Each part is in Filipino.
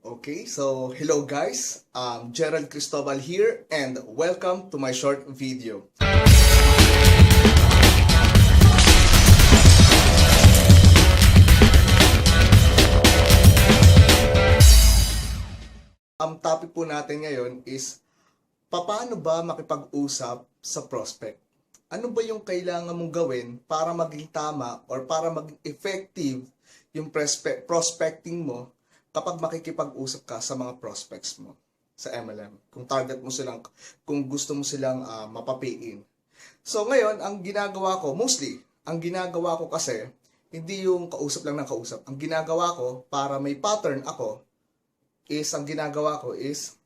Okay, so hello guys. Um, Gerald Cristobal here and welcome to my short video. Ang topic po natin ngayon is paano ba makipag-usap sa prospect? Ano ba yung kailangan mong gawin para maging tama or para maging effective yung prospe- prospecting mo kapag makikipag-usap ka sa mga prospects mo sa MLM. Kung target mo silang, kung gusto mo silang ah, mapapiin. So ngayon, ang ginagawa ko, mostly, ang ginagawa ko kasi, hindi yung kausap lang ng kausap. Ang ginagawa ko, para may pattern ako, is, ang ginagawa ko is,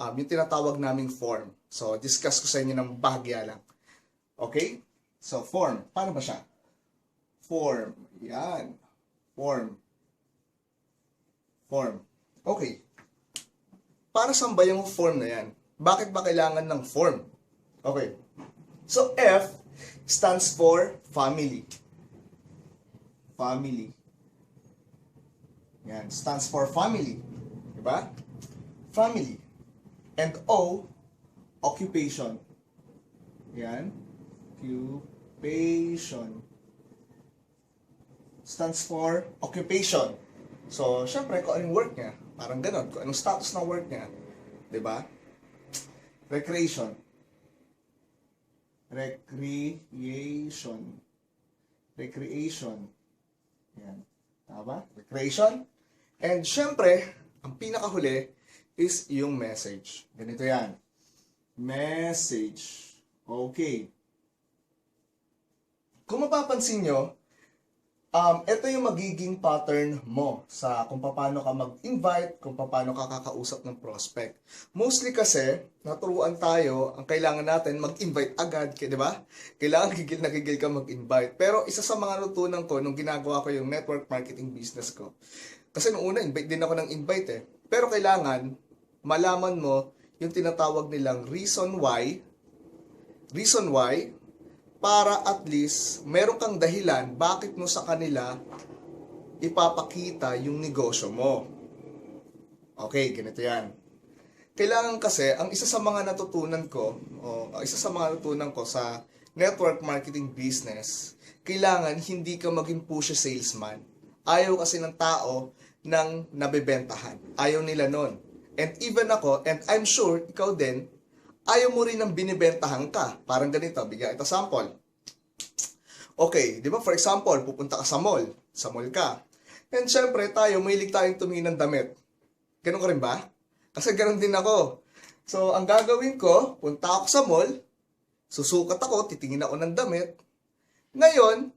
um, yung tinatawag naming form. So, discuss ko sa inyo ng bahagya lang. Okay? So, form. Paano ba siya? Form. Yan. Form. Form. Okay. Para saan ba yung form na yan? Bakit ba kailangan ng form? Okay. So, F stands for family. Family. Yan. Stands for family. Diba? Family. And O, occupation. Yan. Occupation. Stands for occupation. So, syempre, kung anong work niya, parang ganon, kung anong status ng work niya, di ba? Recreation. Recreation. Recreation. Yan. Tama? Recreation. And syempre, ang pinakahuli is yung message. Ganito yan. Message. Okay. Kung mapapansin nyo, um, ito yung magiging pattern mo sa kung paano ka mag-invite, kung paano ka kakausap ng prospect. Mostly kasi, naturuan tayo, ang kailangan natin mag-invite agad, di ba? Kailangan gigil na gigil ka mag-invite. Pero isa sa mga natutunan ko nung ginagawa ko yung network marketing business ko, kasi nung una, invite din ako ng invite eh. Pero kailangan, malaman mo yung tinatawag nilang reason why, reason why, para at least meron kang dahilan bakit mo sa kanila ipapakita yung negosyo mo. Okay, ganito yan. Kailangan kasi, ang isa sa mga natutunan ko, o isa sa mga natutunan ko sa network marketing business, kailangan hindi ka maging pushy salesman. Ayaw kasi ng tao ng nabebentahan. Ayaw nila nun. And even ako, and I'm sure, ikaw din, ayaw mo rin ng binibentahan ka. Parang ganito, bigyan ito sample. Okay, di ba for example, pupunta ka sa mall. Sa mall ka. And syempre tayo, mahilig tayong tumingin ng damit. Ganun ka rin ba? Kasi ganun din ako. So, ang gagawin ko, punta ako sa mall, susukat ako, titingin ako ng damit. Ngayon,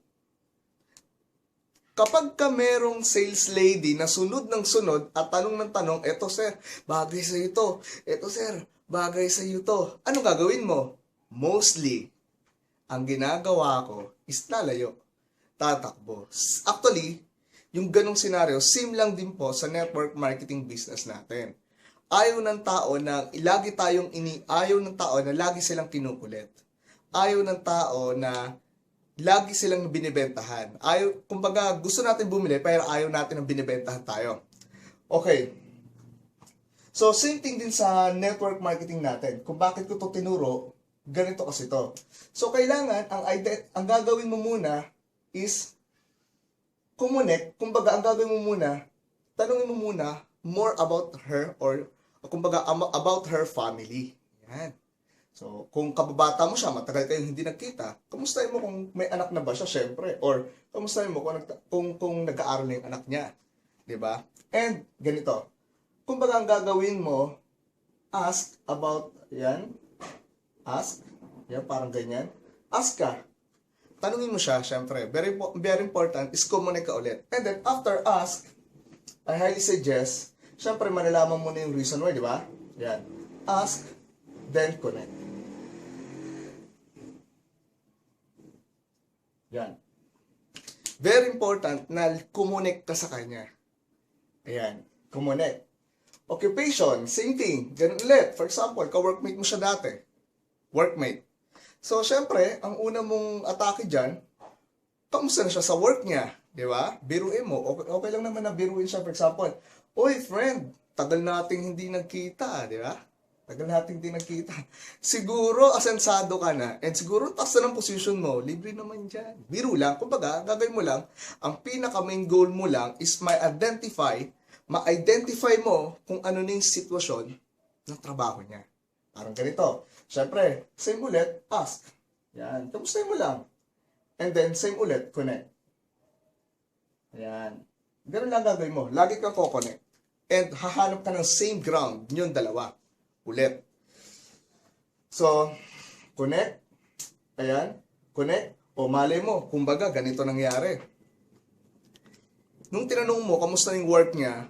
kapag ka merong sales lady na sunod ng sunod at tanong ng tanong, eto sir, bagay sa ito. Eto sir, bagay sa iyo to. Ano gagawin mo? Mostly, ang ginagawa ko is lalayo. Tatakbo. Actually, yung ganong senaryo, same lang din po sa network marketing business natin. Ayaw ng tao na lagi tayong ini ayaw ng tao na lagi silang kinukulit. Ayaw ng tao na lagi silang binibentahan. Ayaw, kumbaga, gusto natin bumili pero ayaw natin ng binibentahan tayo. Okay. So, same thing din sa network marketing natin. Kung bakit ko to tinuro, ganito kasi to. So, kailangan, ang, ang gagawin mo muna is kumonek. Kumbaga, ang gagawin mo muna, tanungin mo muna more about her or kumbaga about her family. Yan. So, kung kababata mo siya, matagal kayong hindi nagkita, kamustahin mo kung may anak na ba siya, syempre. Or, kamustahin mo kung, kung, kung nag-aaral na yung anak niya. ba? And, ganito. Kumbaga, ang gagawin mo, ask about, yan, ask, yan, parang ganyan. Ask ka. Tanungin mo siya, syempre. Very, very important is kumunik ka ulit. And then, after ask, I highly suggest, syempre, malalaman mo na yung reason why, di ba? Yan. Ask, then connect. Yan. Very important na kumunik ka sa kanya. Ayan. Kumunik. Occupation, same thing. Ganun ulit. For example, ka-workmate mo siya dati. Workmate. So, syempre, ang una mong atake dyan, kamusta na siya sa work niya? Di ba? Biruin mo. Okay, okay lang naman na biruin siya. For example, Oy, friend, tagal nating hindi nagkita, di ba? Tagal nating hindi nagkita. Siguro, asensado ka na. And siguro, taas na ng position mo. Libre naman dyan. Biro lang. Kumbaga, gagawin mo lang. Ang pinaka-main goal mo lang is ma-identify, ma-identify mo kung ano na yung sitwasyon ng trabaho niya. Parang ganito. Siyempre, same ulit, ask. Yan. Kamusta mo lang? And then, same ulit, connect. Ayan. Ganun lang gagawin mo. Lagi kang ko-connect. And hahanap ka ng same ground, yung dalawa. Ulit. So, connect. Ayan. Connect. O malay mo, kumbaga, ganito nangyari. Nung tinanong mo, kamusta yung work niya,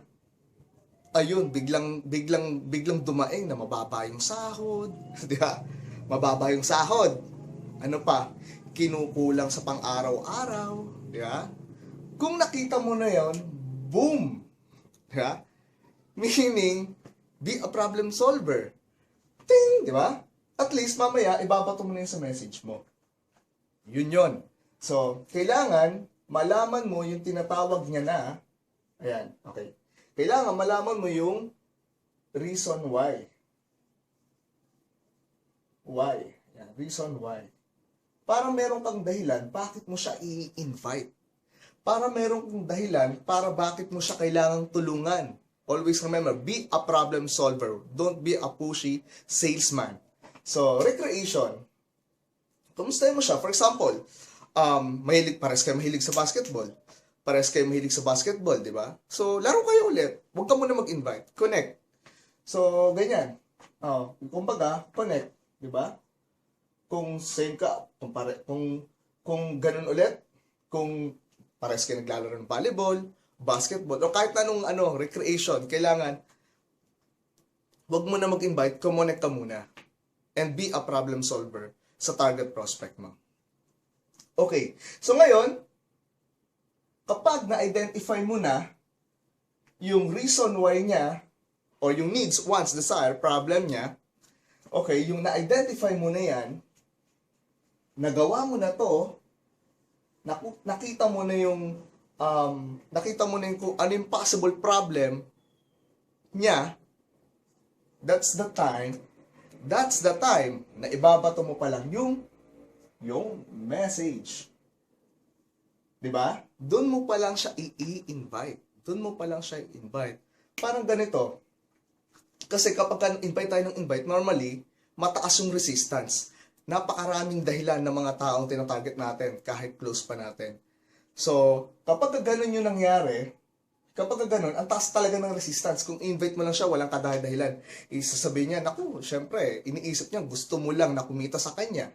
ayun, biglang, biglang, biglang dumaing na mababa yung sahod. Di ba? Mababa yung sahod. Ano pa? Kinukulang sa pang-araw-araw. Di ba? Kung nakita mo na yon, boom! Di ba? Meaning, be a problem solver. Ting! Di ba? At least, mamaya, ibabato mo na yun sa message mo. Yun yon. So, kailangan malaman mo yung tinatawag niya na, ayan, okay. Kailangan malaman mo yung reason why. Why? Ayan, reason why. Para meron kang dahilan, bakit mo siya i-invite. Para meron kang dahilan, para bakit mo siya kailangang tulungan. Always remember, be a problem solver. Don't be a pushy salesman. So, recreation. Kumusta mo siya? For example, um, mahilig, pares kayo mahilig sa basketball. Pares kayo mahilig sa basketball, di ba? So, laro kayo ulit. Huwag ka muna mag-invite. Connect. So, ganyan. Oh, kumbaga, connect, di ba? Kung same ka, kung, pare, kung, kung ganun ulit, kung pares kayo naglalaro ng volleyball, basketball, o kahit anong ano, recreation, kailangan, wag mo na mag-invite, connect ka muna. And be a problem solver sa target prospect mo. Okay. So ngayon, kapag na-identify mo na yung reason why niya or yung needs, wants, desire, problem niya, okay, yung na-identify mo na yan, nagawa mo na to, nakita mo na yung um, nakita mo na yung kung ano yung possible problem niya, that's the time, that's the time na ibabato mo pa lang yung yung message. 'Di ba? Doon mo pa lang siya i-invite. Doon mo pa lang siya i-invite. Parang ganito. Kasi kapag ka invite tayo ng invite, normally, mataas yung resistance. Napakaraming dahilan ng mga taong tinatarget natin, kahit close pa natin. So, kapag ganun yung nangyari, kapag ganun, ang taas talaga ng resistance. Kung invite mo lang siya, walang kadahilan. Isasabihin niya, naku, syempre, iniisip niya, gusto mo lang na kumita sa kanya.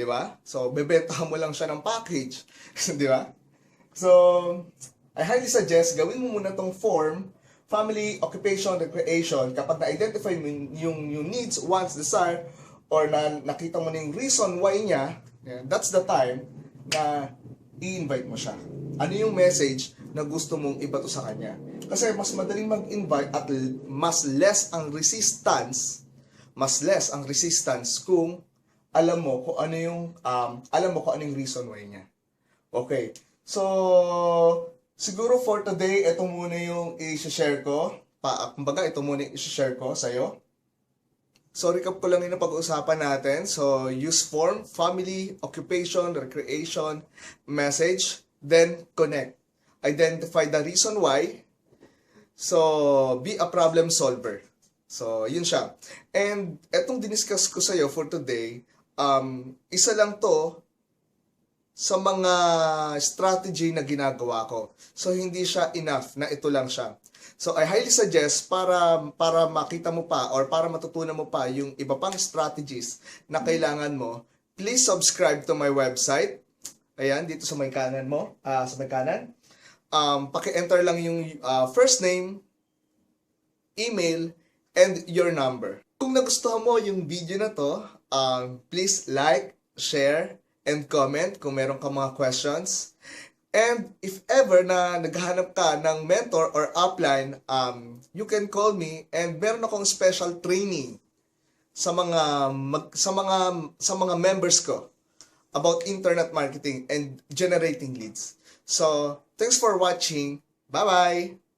'Di ba? So, bebentahan mo lang siya ng package. 'Di ba? So, I highly suggest gawin mo muna tong form, family, occupation, recreation, kapag na-identify mo yung, yung needs, wants, desire, or na nakita mo na yung reason why niya, that's the time na i-invite mo siya. Ano yung message na gusto mong ibato sa kanya? Kasi mas madaling mag-invite at mas less ang resistance, mas less ang resistance kung alam mo kung ano yung um, alam mo kung ano yung reason why niya. Okay. So, siguro for today, ito muna yung i-share ko. Pa, kumbaga, ito muna yung i-share ko sa'yo. So, recap ko lang yung pag-uusapan natin. So, use form, family, occupation, recreation, message, then connect. Identify the reason why. So, be a problem solver. So, yun siya. And etong diniscuss ko sa'yo for today, um, isa lang to sa mga strategy na ginagawa ko. So, hindi siya enough na ito lang siya. So, I highly suggest para, para makita mo pa or para matutunan mo pa yung iba pang strategies na kailangan mo, please subscribe to my website. Ayan, dito sa may kanan mo, ah, sa may kanan. Um, paki-enter lang yung ah, first name, email, and your number. Kung nagustuhan mo yung video na to, um, please like, share, and comment kung meron ka mga questions. And if ever na naghahanap ka ng mentor or upline, um, you can call me and meron akong special training sa mga mag, sa mga sa mga members ko about internet marketing and generating leads. So, thanks for watching. Bye-bye.